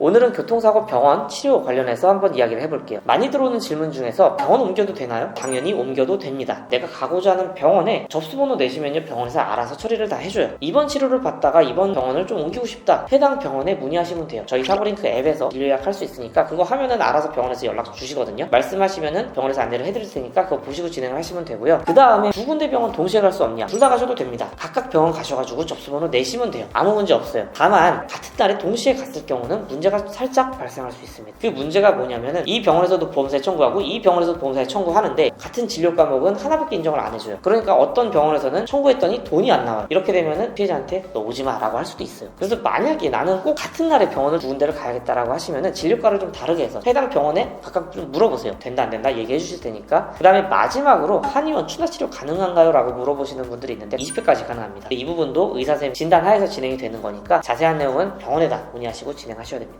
오늘은 교통사고 병원 치료 관련해서 한번 이야기를 해볼게요. 많이 들어오는 질문 중에서 병원 옮겨도 되나요? 당연히 옮겨도 됩니다. 내가 가고자 하는 병원에 접수번호 내시면요 병원에서 알아서 처리를 다 해줘요. 이번 치료를 받다가 이번 병원을 좀 옮기고 싶다. 해당 병원에 문의하시면 돼요. 저희 사보링크 앱에서 예약할 수 있으니까 그거 하면은 알아서 병원에서 연락 주시거든요. 말씀하시면은 병원에서 안내를 해드릴 테니까 그거 보시고 진행을 하시면 되고요. 그 다음에 두 군데 병원 동시에 갈 수 없냐? 둘 다 가셔도 됩니다. 각각 병원 가셔가지고 접수번호 내시면 돼요. 아무 문제 없어요. 다만 같은 날에 동시에 갔을 경우는 문제 가 살짝 발생할 수 있습니다. 그 문제가 뭐냐면은 이 병원에서도 보험사에 청구하고 이 병원에서도 보험사에 청구하는데 같은 진료 과목은 하나밖에 인정을 안 해줘요. 그러니까 어떤 병원에서는 청구했더니 돈이 안 나와요. 이렇게 되면은 피해자한테 너 오지 마라고 할 수도 있어요. 그래서 만약에 나는 꼭 같은 날에 병원을 두 군데를 가야겠다라고 하시면은 진료과를 좀 다르게 해서 해당 병원에 각각 좀 물어보세요. 된다 안 된다 얘기해 주실 테니까. 그 다음에 마지막으로 한의원 추가 치료 가능한가요? 라고 물어보시는 분들이 있는데 20회까지 가능합니다. 이 부분도 의사 선생님 진단 하에서 진행이 되는 거니까 자세한 내용은 병원에다 문의하시고 진행하셔야 됩니다.